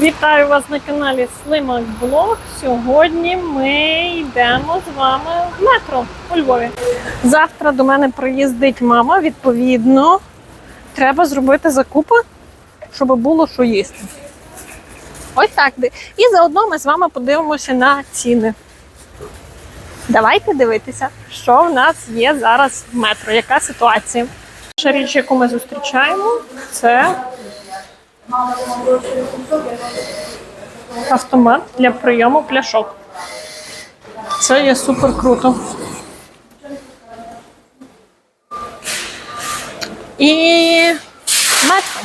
Вітаю вас на каналі Слимак Блог. Сьогодні ми йдемо з вами в метро у Львові. Завтра до мене приїздить мама. Відповідно, треба зробити закупи, щоб було що їсти. Ось так. І заодно ми з вами подивимося на ціни. Давайте дивитися, що в нас є зараз в метро, яка ситуація. Перша річ, яку ми зустрічаємо, це автомат для прийому пляшок. Це є супер круто. І метро.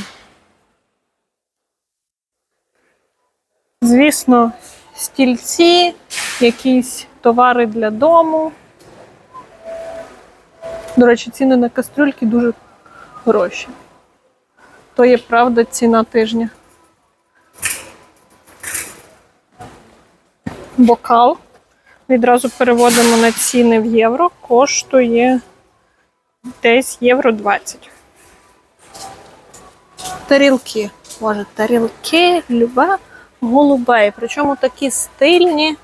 Звісно, стільці, якісь товари для дому. До речі, ціни на кастрюльки дуже хороші. То є правда ціна тижня. Бокал. Відразу переводимо на ціни в євро. Коштує десь євро 20. Тарілки. Боже, тарілки, люба голубей. Причому такі стильні.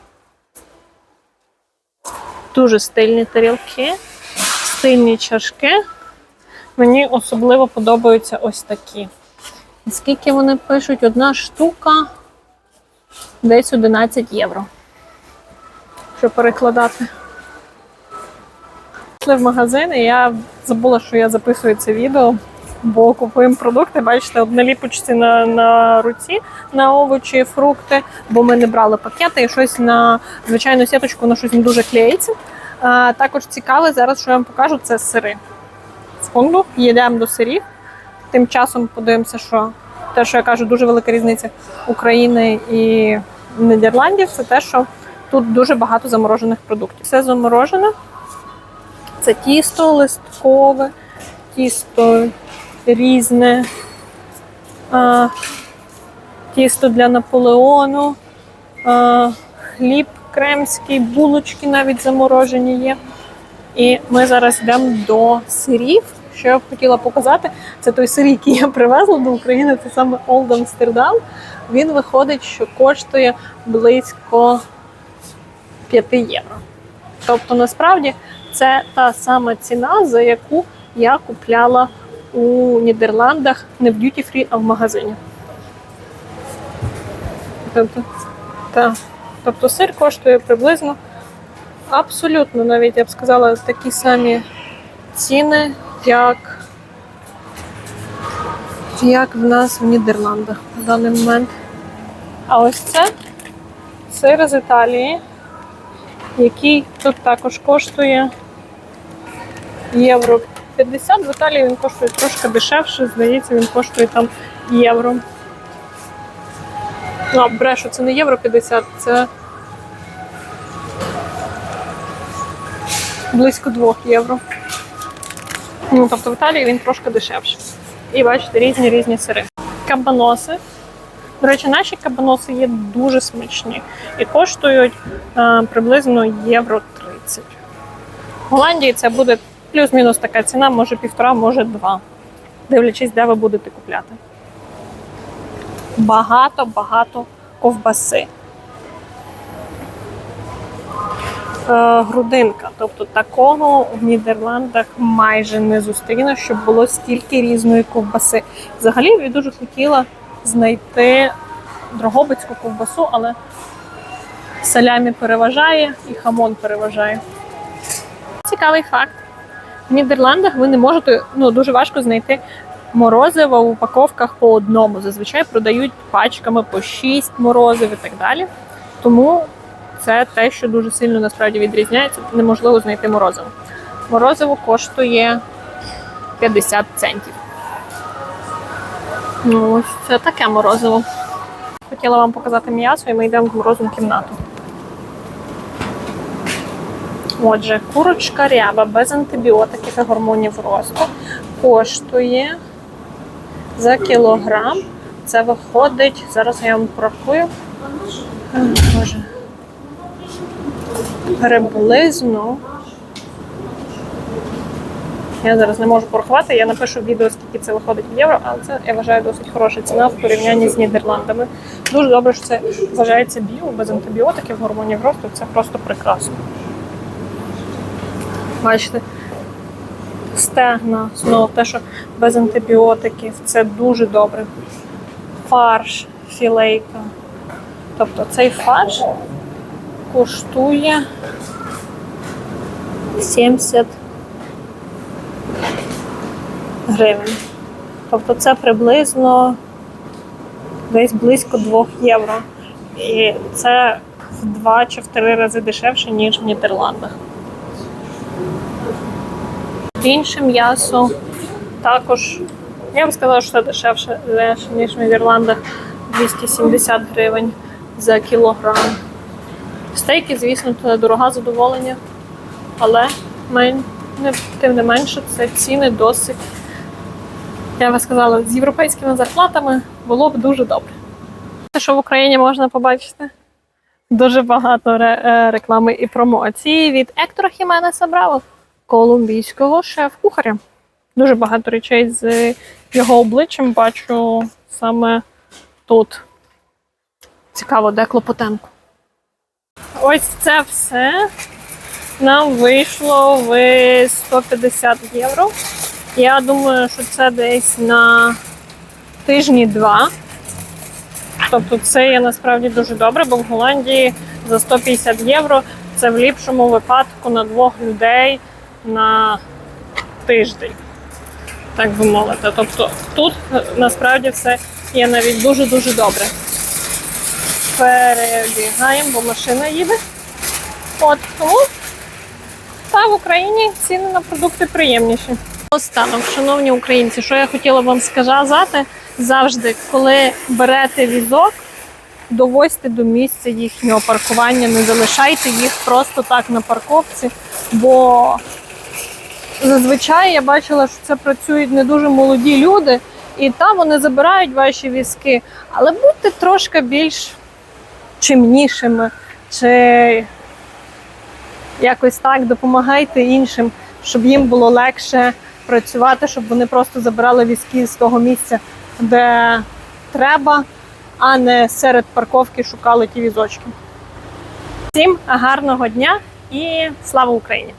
Дуже стильні тарілки, стильні чашки. Мені особливо подобаються ось такі. Скільки вони пишуть? Одна штука десь 11 євро. Що перекладати. Пішли в магазин, і я забула, що я записую це відео, бо купуємо продукти. Бачите, от на ліпочці на, на руці на овочі, фрукти, бо ми не брали пакети і щось на звичайну сіточку, воно щось не дуже клеїться. А, також цікаве, зараз що я вам покажу, це сири фонду. Їдемо до сирів. Тим часом подивимося, що те, що я кажу, дуже велика різниця України і Нідерландів, це те, що тут дуже багато заморожених продуктів. Все заморожене. Це тісто листкове, тісто різне, а, тісто для Наполеону, а, хліб кремський, булочки навіть заморожені є. І ми зараз йдемо до сирів. Що я б хотіла показати, це той сир, який я привезла до України, це саме Олд Амстердам. Він виходить, що коштує близько 5 євро. Тобто, насправді, це та сама ціна, за яку я купляла у Нідерландах не в Duty Free, а в магазині. Тобто, та, тобто сир коштує приблизно абсолютно, навіть я б сказала, такі самі ціни, як, як в нас в Нідерландах в даний момент. А ось це сир з Італії, який тут також коштує євро 50. В Італії він коштує трошки дешевше, здається, він коштує там євро. Ну, брешу, це не євро 50, це близько 2 євро. Ну, тобто в Італії він трошки дешевший. І бачите, різні різні сири. Кабаноси. До речі, наші кабаноси є дуже смачні і коштують е, приблизно євро 30. В Голландії це буде плюс-мінус така ціна, може півтора, може два. Дивлячись, де ви будете купляти. Багато-багато ковбаси. Грудинка. Тобто такого в Нідерландах майже не зустріну, щоб було стільки різної ковбаси. Взагалі я дуже хотіла знайти дрогобицьку ковбасу, але салямі переважає і хамон переважає. Цікавий факт. В Нідерландах ви не можете, ну дуже важко знайти морозиво в упаковках по одному. Зазвичай продають пачками по 6 морозив і так далі. Тому це те, що дуже сильно насправді відрізняється. Неможливо знайти морозиво. Морозиво коштує 50 центів. Ну, ось це таке морозиво. Хотіла вам показати м'ясо, і ми йдемо в морозну кімнату. Отже, курочка ряба без антибіотиків і гормонів росту коштує за кілограм. Це виходить, зараз я вам порахую. Боже. Приблизно Я зараз не можу порахувати, я напишу відео, скільки це виходить в євро, але це я вважаю досить хороша ціна в порівнянні з Нідерландами. Дуже добре, що це вважається біо, без антибіотиків, гормонів росту. Це просто прекрасно. Бачите, стегна, знову те, що без антибіотиків, це дуже добре. Фарш, філейка. Тобто цей фарш коштує 70 гривень. Тобто це приблизно десь близько 2 євро. І це в 2 чи в 3 рази дешевше, ніж в Нідерландах. Інше м'ясо також, я б сказала, що це дешевше, ніж в Нідерландах 270 гривень за кілограм. Стейки, звісно, це дорога задоволення, але мен- тим не менше це ціни досить. Я би сказала, з європейськими зарплатами було б дуже добре. Те, що в Україні можна побачити дуже багато ре- е, реклами і промоції від Ектора Хіменеса Браво, колумбійського шеф-кухаря. Дуже багато речей з його обличчям бачу саме тут. Цікаво, де Клопотенко. Ось це все нам вийшло в 150 євро. Я думаю, що це десь на тижні два. Тобто це є насправді дуже добре, бо в Голландії за 150 євро це в ліпшому випадку на двох людей на тиждень, так би мовити. Тобто тут насправді все є навіть дуже-дуже добре. Перебігаємо, бо машина їде. От тому та в Україні ціни на продукти приємніші. Останок, шановні українці, що я хотіла вам сказати, завжди, коли берете візок, довозьте до місця їхнього паркування, не залишайте їх просто так на парковці, бо зазвичай я бачила, що це працюють не дуже молоді люди, і там вони забирають ваші візки, але будьте трошки більш чимнішими, чи якось так допомагайте іншим, щоб їм було легше працювати, щоб вони просто забирали візки з того місця, де треба, а не серед парковки шукали ті візочки. Всім гарного дня і слава Україні!